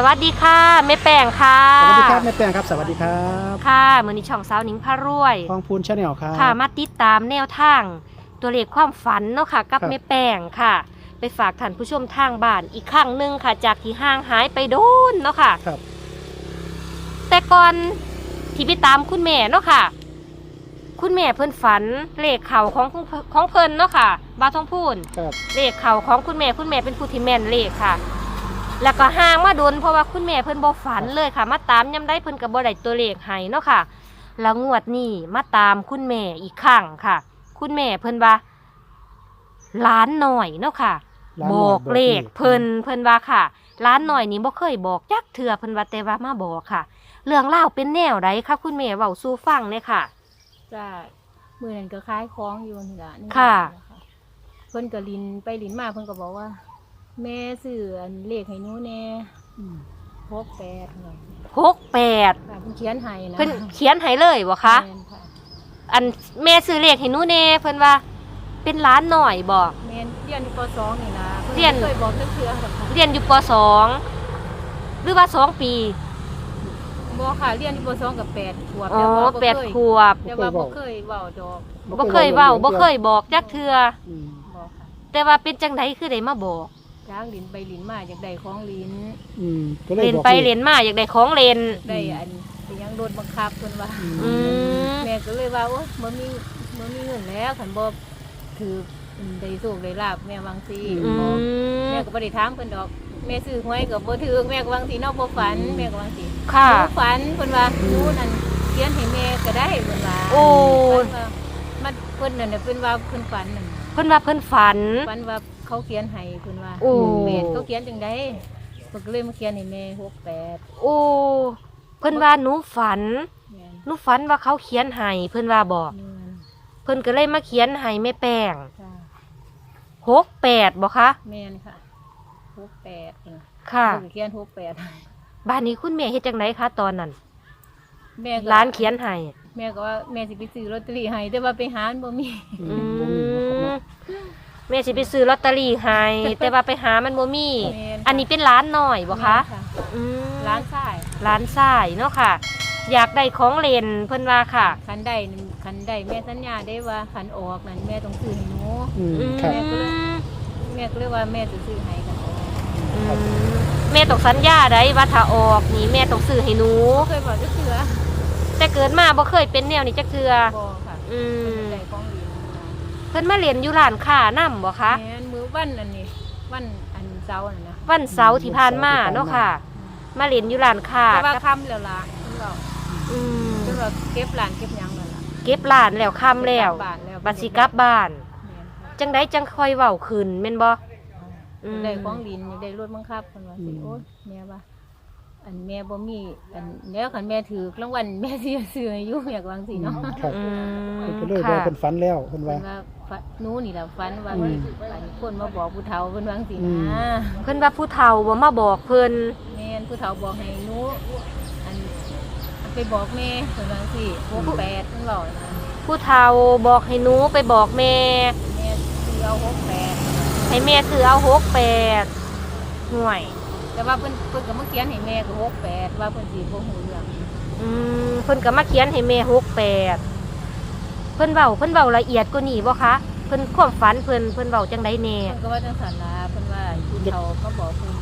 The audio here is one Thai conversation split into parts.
สวัสดีค่ะแม่แป้งค่ะสวัสดีครับแม่แป้งครับ สวัสดีครับค่ะมือนี้ช่องสาวหนิงพารวยทองพูนชาแนลครับค่ะมาติดตามแนวทาง ตัวเลขความฝันเนาะค่ะกับครับแม่แป้งค่ะ ไปฝากท่านผู้ชมทางบ้านอีกครั้งหนึ่งค่ะ จากที่ห่างหายไปโดนเนาะค่ะครับแต่ก่อนที่ไปตามคุณแม่เนาะค่ะ คุณแม่เพิ่นฝันเลขเข่าของของเพิ่นเนาะค่ะ บาวทองพูนครับเลขเข่าของคุณแม่คุณแม่เป็นผู้ที่แม่นเลขค่ะ แล้วก็ห่างมาโดนเพราะว่าคุณแม่เพิ่นบ่ฝันเลยค่ะ มาตามย้ำได้เพิ่นก็บ่ได้ตัวเลขให้เนาะค่ะ แล้วงวดนี้มาตามคุณแม่อีกครั้งค่ะ คุณแม่เพิ่นว่าล้านหน่อยเนาะค่ะ ร้านบหน่อยอกเลขเพิ่นเพิ่นว่าค่ะล้านหน่อยนี่บ่เคยบอกจักเทื่อเพิ่นว่าแต่ว่ามาบอกค่ะ เรื่องเล่าวเป็นแนวใดคะคุณแม่เว้าสู่ฟังเลยค่ะ จ้ามือนั้นก็คล้ายคล้องอยู่นี่ละนี่ค่ะ เพิ่นก็ลินไปลินมาเพิ่นก็บอกว่า แม่ซื้ออันเลขให้หนูแน่อืมหกแปดเนาะหกแปดค่ะเพิ่นเขียนให้นะเพิ่นเขียนให้เลยบ่คะแม่นค่ะอันแม่ซื้อเลขให้หนูแน่เพิ่นว่า เป็นล้านหน่อยบ่แม่นเรียนอยู่ปสองนี่นะพิ่เรียนเคยบอกเทื่อๆกับค่ะเรียนอยู่ปสองหรือว่าสองปีบอกค่ะเรียนอยู่ปสองกับแปดขวบอ๋อแต่ว่าบ่แปดเคยขวบแต่ว่าบ่เคยเว้าดอกบ่เคยเว้าบ่เคยบอกจักเทื่ออืม บอกค่ะแต่ว่าเป็นจังไดคือได้มาบอก จ้างลินไปลินมาอยากได้ของลินอืมก็เลยเล่นบอกไปลขเล่นมาอยากได้ของเล่น ได้อันเป็นหยังโดนบังคับเพิ่นว่า อือืมมแม่ก็เลยว่าโอ้บ่มีบ่มีเงินแล้วขันบ่ถืออืมได้สูกได้ลาบแม่วางซีอืมแม่ก็บ่ได้ถามเพิ่นดอก แม่ซื้อหวยก็บ่ถือแม่ก็วางสีนอกบ่ฝันแม่ก็วางสีค่ะ หนูฝันเพิ่นว่าหนูนั่นเขียนให้แม่ก็ได้เพิ่นว่าโอ้ ฝันว่ามันเพิ่นนั่นน่ะเพิ่นว่าเพิ่นฝันนั่นเพิ่นว่าเพิ่นฝัน ฝันว่า เขาเขียนให้เพิ่นว่าโอ้ แม่เขาเขียนจังได๋เพิ่นก็เลยมาเขียนให้แม่68โอ้เพิ่นว่าหนูฝันแม่นหนูฝันว่าเขาเขียนให้เพิ่นว่าบอก แม่นเพิ่นก็เลยมาเขียนให้แม่แป้งจ้าหกแปดบ่คะแม่นค่ะ68เพิ่นน่ะค่ะ เพิ่นก็เขียน68ให้บ้านนี้คุณแม่เฮ็ดจังไดคะตอนนั้นแม่ก็ร้านเขียนให้แม่ก็ว่าแม่สิไปซื้อลอตเตอรี่ให้แต่ว่าไปหามันบ่มีอือืม บ่มีบ่ครับมเนาะแม่สิไปซื้อลอตเตอรี่ให้แต่ว่าไปหามันบ่มี แม่นอันนี้เป็นร้านหน่อยบ่คะแม่นอืมร้านชายร้านทรายเนาะค่ะ อยากได้ของเล่นเพิ่นว่าค่ะ คันใดนั่นคันใดแม่สัญญาได้ว่าคันออกนั่นแม่ต้องซื้อให้หนู อืมอืมครับ แม่ก็เลยว่าแม่จะซื้อให้กันออกอืมแม่ต้องสัญญาได้ว่าถ้าออกนี่แม่ต้องซื้อให้หนูเคยบอกจะเสือแต่เกิดมาบ่เคยเป็นแนวนี้จักเทื่อบ่ค่ะอืมได้ของดี เพิ่นมาเรียนอยู่ร้านค้านํบ่คะแม่นมือวันอันนี้วันอันเสาร์นั่นนะวันเสาร์ที่ผ่านมาเนาะค่ะ มาเรียนอยู่ร้านค้าแต่ว่ากับค่ำแล้วล่ะเพิ่นบอกอืมเพิ่นว่าเก็บร้านเก็บหยังนั่นล่ะเก็บร้านแล้วค่ำแล้วเก็บบ้านแล้วบัดสิกลับบ้าน แม่นค่ะจังไดจังค่อยเว้าขึ้นแม่นบ่อืมได้ของดินได้รถบังคับคนว่าสิอืมโอ้ยแม่ว่า อันแม่บ่มีอันแล้วคันแม่ถือรางวัลแม่สิซื้อให้อยู่อยากวางสิเนาะครับอืมเพิ่นก็เลยว่าค่ะ เพิ่นฝันแล้วเพิ่นเพิ่ว่านว่าฝันหนูนี่ล่ะฝันว่าอืมอันคนมาบอกผู้เฒ่าเพิ่นวาจังสิอืม นะเพิ่นว่าผู้เฒ่าบ่มาบอกเพิ่นแม่นผู้เฒ่าบอกให้หนูอันอันไปบอกแม่เพิ่นวาจังสิ68เพิ่นบอกนะผู้เฒ่าบอกให้หนูไปบอกแม่ แม่ซื้อเอา68ให้แม่ซื้อเอาหกแปดห่วย แต่ว่าเพิ่นเพิ่นก็มาเขียนให้แม่ก็68ว่าเพิ่นสิบ่ฮู้เรื่องอืมเพิ่นก็มาเขียนให้แม่หกแปดเพิ่นเว้าเพิ่นเว้าละเอียดกว่านี้บ่คะเพิ่นความฝันเพิ่นเพิ่นเว้าจังไดแน่เพิ่นก็ว่าจังซั่นล่ะเพิ่นว่าผู้เฒ่ามาบอกเพิ่น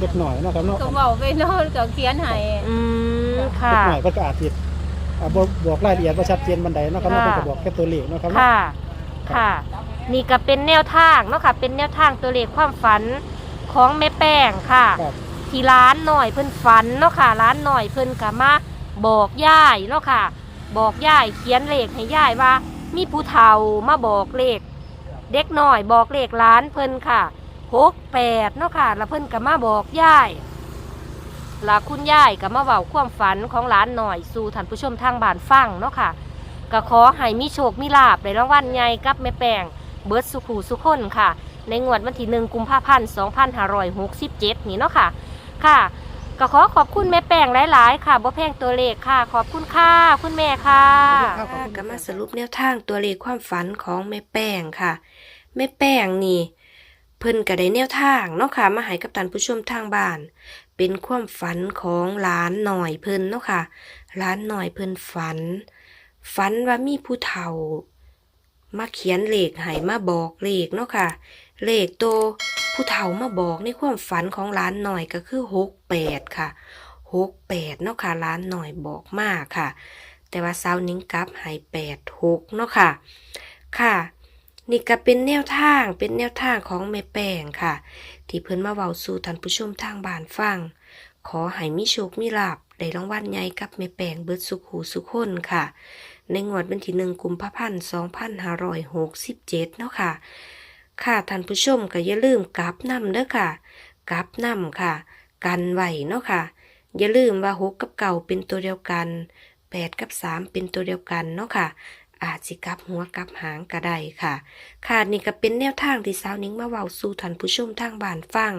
เด็กหน่อยเนาะครับเนาะก็เว้าไปเนาะก็เขียนให้อืมค่ะเด็กหน่อยเพิ่นก็อาจสิอ่าบ่บอกรายละเอียดว่าชัดเจนบันไดเนาะครับเนาะค่ะเพิ่นก็บอกแค่ตัวเลขเนาะครับเนาะค่ะ ค่ะ นี่ก็เป็นแนวทางเนาะค่ะ เป็นแนวทางตัวเลขความฝัน ของแม่แป้งค่ะ ครับที่ร้านหน่อยเพิ่นฝันเนาะค่ะ ร้านหน่อยเพิ่นก็มาบอกยายเนาะค่ะ บอกยายเขียนเลขให้ยายว่า มีผู้เฒ่ามาบอกเลข เด็กน้อยบอกเลขร้านเพิ่นค่ะหกแปดเนาะค่ะ แล้วเพิ่นก็มาบอกยายแล้วคุณยายก็มาเว้าความฝันของร้านหน่อยสู่ท่านผู้ชมทางบ้านฟังเนาะค่ะก็ขอให้มีโชคมีลาบในรางวัลใหญ่กับแม่แป้งเบิร์ดสุขูสุคนค่ะ ในงวดวันที่หนึ่งกุมภาพันธ์2567 นี่เนาะค่ะ ค่ะก็ขอขอบคุณแม่แป้งหลาย ๆ ค่ะบ่แพงตัวเลขค่ะ ขอบคุณค่ะ คุณแม่ค่ะก็มาสรุปแนวทางตัวเลขความฝันของแม่แป้งค่ะ แม่แป้งนี่ เพิ่นก็ได้แนวทางเนาะค่ะ มาให้กับท่านผู้ชมทางบ้าน เป็นเป็นความฝันของหลานหน่อยเพิ่นเนาะค่ะหลานหน่อยเพิ่นฝัน ฝันว่ามีผู้เฒ่า มาเขียนเลขให้มาบอกเลขเนาะค่ะ เลขโตผู้เฒ่ามาบอกในความฝันของหลานหน่อยก็คือหกแปดค่ะหกแปดเนาะค่ะหลานหน่อยบอกมากค่ะ แต่ว่าสานิ้งกับให้แปดหกเนาะค่ะ ค่ะนี่ก็เป็นแนวทางเป็นแนวทางของแม่แป้งค่ะ ที่เพิ่นมาเว้าสู่ท่านผู้ชมทางบ้านฟัง ขอให้มีโชคมีลาภได้รางวัลใหญ่กับแม่แป้งเบิดสุขหูสุขคนค่ะ ในงวดวันที่หนึ่งกุมภาพันธ์สองพันห้าร้อยหกสิบเจ็ดเนาะค่ะ ค่ะท่านผู้ชมก็อย่าลืมกลับนำเด้อค่ะกลับนำค่ะ กันไว้เนาะค่ะ อย่าลืมว่าหกกับเก่าเป็นตัวเดียวกันแปดกับสามเป็นตัวเดียวกันเนาะค่ะอาจสิกลับหัวกลับหางก็ได้ค่ะค่ะนี่ก็เป็นแนวทางที่สาวนิ้งมาเว้าสู่ท่านผู้ชมทางบ้านฟัง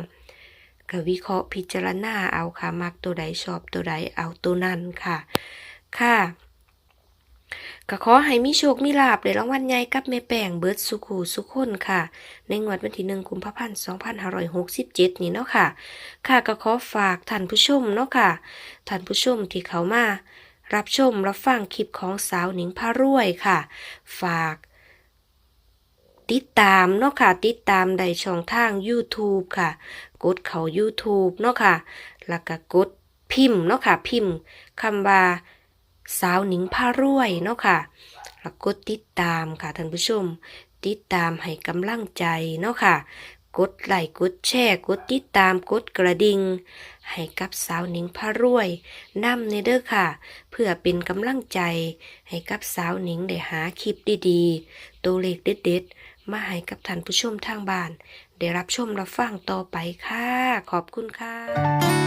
ก็วิเคราะห์พิจารณาเอาค่ะมักตัวใดชอบตัวใดเอาตัวนั้นค่ะ ค่ะ ก็ขอให้มีโชคมีลาบในรางวัลใหญ่กับแม่แป้งเบิร์ดสุขูสุขคนค่ะ ในงวดวันที่หนึ่งกุมภาพันธ์สองพันห้าร้อยหกสิบเจ็ดนี้เนาะค่ะ ค่ะก็ขอฝากท่านผู้ชมเนาะค่ะ ท่านผู้ชมที่เขามา รับชมรับฟังคลิปของสาวหนิงพารวยค่ะ ฝาก ติดตามเนาะค่ะ ติดตามได้ช่องทาง YouTube ค่ะ กดเขา YouTube เนาะค่ะ แล้วก็กดพิมพ์เนาะค่ะ พิมพ์คำว่า สาวหนิงพารวยเนาะค่ะแล้วกดติดตามค่ะท่านผู้ชม ติดตามให้กำลังใจเนาะค่ะ กดไลค์กดแชร์กดติดตามกดกระดิ่งให้กับสาวหนิงพารวยนำในเด้อค่ะ เพื่อเป็นกำลังใจ ให้กับสาวหนิงได้หาคลิปดีๆ ตัวเลขเด็ดๆ มาให้กับท่านผู้ชมทางบ้าน ได้รับชมรับฟังต่อไปค่ะ ขอบคุณค่ะ